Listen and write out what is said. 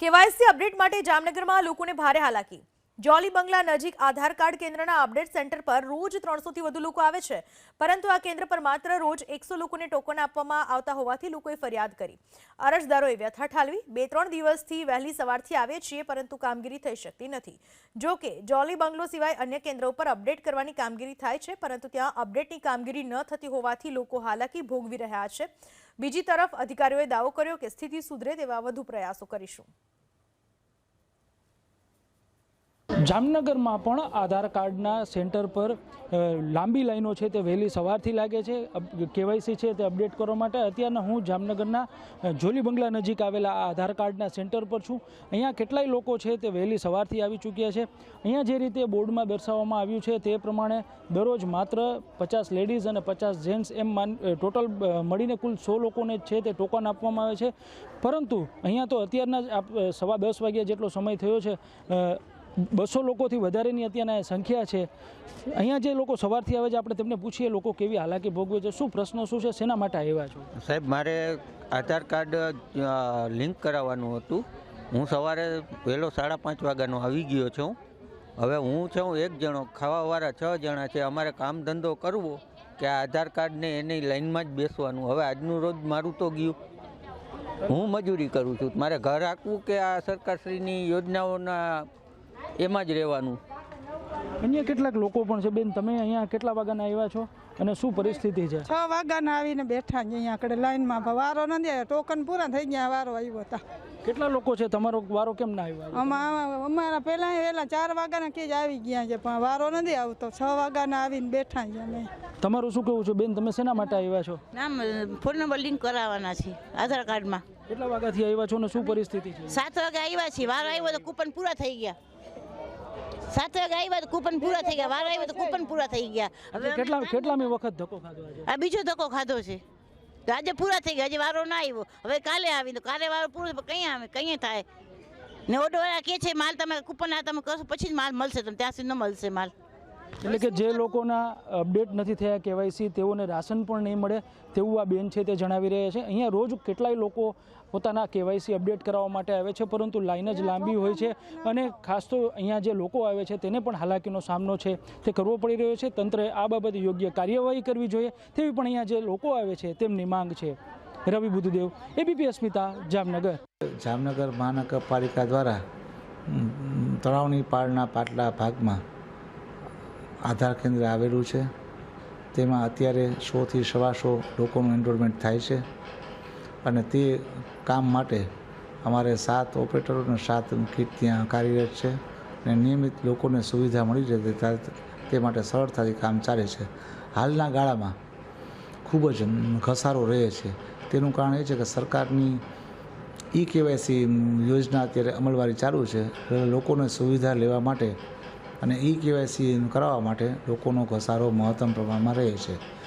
KYC update માટે જામનગરમાં લોકોને ભારે હાલાકી. જોલી બંગલા નજીક આધાર કાર્ડ કેન્દ્રના અપડેટ સેન્ટર પર રોજ ત્રણસોથી વધુ લોકો આવે છે. પરંતુ આ કેન્દ્ર પર માત્ર રોજ એકસો લોકોને ટોકન આપવામાં આવતા હોવાથી લોકોએ ફરિયાદ કરી. અરજદારોએ વ્યથા ઠાલવી, બે ત્રણ દિવસથી વહેલી સવારથી આવીએ છીએ પરંતુ કામગીરી થઈ શકતી નથી. જો કે, જોલી બંગલો સિવાય અન્ય કેન્દ્રો પર અપડેટ કરવાની કામગીરી થાય છે, પરંતુ ત્યાં અપડેટની કામગીરી ન થતી હોવાથી લોકો હાલાકી ભોગવી રહ્યા છે. બીજી તરફ અધિકારીઓએ દાવો કર્યો કે સ્થિતિ સુધરે તેવા વધુ પ્રયાસો કરીશું. જામનગરમાં પણ આધાર કાર્ડના સેન્ટર પર લાંબી લાઈનો છે તે વહેલી સવારથી લાગે છે. કેવાયસી છે તે અપડેટ કરવા માટે અત્યારના હું જામનગરના જોલી બંગલા નજીક આવેલા આ આધાર કાર્ડના સેન્ટર પર છું. અહીંયા કેટલાય લોકો છે તે વહેલી સવારથી આવી ચૂક્યા છે. અહીંયા જે રીતે બોર્ડમાં દર્શાવવામાં આવ્યું છે તે પ્રમાણે દરરોજ માત્ર પચાસ લેડીઝ અને પચાસ જેન્ટ્સ એમ માન ટોટલ મળીને કુલ સો લોકોને છે તે ટોકન આપવામાં આવે છે. પરંતુ અહીંયા તો અત્યારના જ સવા દસ વાગ્યા જેટલો સમય થયો છે. બસો લોકોથી વધારેની અત્યારના સંખ્યા છે. અહીંયા જે લોકો સવારથી આવે છે, આપણે તેમને પૂછીએ લોકો કેવી હાલાકી ભોગવે છે, શું પ્રશ્ન શું છે, શેના માટે આવ્યા છો? સાહેબ, મારે આધાર કાર્ડ લિંક કરાવવાનું હતું. હું સવારે વહેલો સાડા પાંચ વાગ્યાનો આવી ગયો છું. હવે હું છું એક જણો, ખાવાવાળા છ જણા છે. અમારે કામ ધંધો કરવો કે આધાર કાર્ડને એની લાઈનમાં જ બેસવાનું. હવે આજનું રોજ મારું તો ગયું. હું મજૂરી કરું છું. મારે ઘર આખવું કે આ સરકારશ્રીની યોજનાઓના એમાં જ રહેવાનું. અન્ય કેટલાક લોકો પણ છે. બેન તમે અહીંયા કેટલા વાગ્યાના આવ્યા છો અને શું પરિસ્થિતિ છે? છ વાગ્યાના આવીને બેઠા છે. અહીંયા આગળ લાઈનમાં વારો નથી આવ્યો. ટોકન પૂરા થઈ ગયા વારો આવ્યો હતા. કેટલા લોકો છે? તમારો વારો કેમ ના આવ્યો આમાં અમારા અમારા પહેલાં પહેલા ચાર વાગ્યાના કે જ આવી ગયા છે પણ વારો નથી આવતો. છ વાગ્યાના આવીને બેઠા છે અમે. તમારું શું કેવું છે? બેન તમે શેના માટે આવ્યા છો? નામ ફોન નંબર લિંક કરાવવાના છે આધાર કાર્ડમાં. કેટલા વાગ્યાથી આવ્યા છો અને શું પરિસ્થિતિ છે? સાત વાગે આવ્યા છીએ. વારો આવ્યો તો કૂપન પૂરા થઈ ગયા. સાત વાગે આવ્યા તો કૂપન પૂરા થઈ ગયા. વારો આવ્યો તો કૂપન પૂરા થઈ ગયા. હવે કેટલા કેટલા મેં વખત ધક્કો ખાધો આજે? આ બીજો ધક્કો ખાધો છે. તો આજે પૂરા થઈ ગયા. આજે વારો ના આવ્યો. હવે કાલે આવી તો કાલે વારો પૂરો કઈ આવે? કઈ થાય? ને ઓડો કે છે માલ તમે કૂપન આ તમે કરશો પછી જ માલ મળશે તમને. ત્યાં સુધી ન મળશે માલ. એટલે કે જે લોકોના અપડેટ નથી થયા કેવાયસી, તેઓને રાશન પણ નહીં મળે, તેવું આ બેન છે તે જણાવી રહ્યા છે. અહીંયા રોજ કેટલાય લોકો પોતાના કેવાયસી અપડેટ કરાવવા માટે આવે છે, પરંતુ લાઈન જ લાંબી હોય છે અને ખાસ તો અહીંયા જે લોકો આવે છે તેને પણ હાલાકીનો સામનો છે, તે કરવો પડી રહ્યો છે. તંત્રએ આ બાબતે યોગ્ય કાર્યવાહી કરવી જોઈએ, તેવી પણ અહીંયા જે લોકો આવે છે તેમની માંગ છે. રવિ બુદ્ધદેવ એબીપી અસ્મિતા, જામનગર. જામનગર મહાનગરપાલિકા દ્વારા તળાવની પાળના પાટલા ભાગમાં આધાર કેન્દ્ર આવેલું છે. તેમાં અત્યારે સોથી સવાસો લોકોનું એનરોલમેન્ટ થાય છે. અને તે કામ માટે અમારે સાત ઓપરેટરો અને સાત કીટ ત્યાં કાર્યરત છે. અને નિયમિત લોકોને સુવિધા મળી રહે તે માટે સરળતાથી કામ ચાલે છે. હાલના ગાળામાં ખૂબ જ ઘસારો રહે છે. તેનું કારણ એ છે કે સરકારની ઈ કેવાયસી યોજના અત્યારે અમલવારી ચાલુ છે. લોકોને સુવિધા લેવા માટે અને ઈ કેવાયસી કરાવવા માટે લોકોનો ઘસારો મહત્તમ પ્રમાણમાં રહે છે.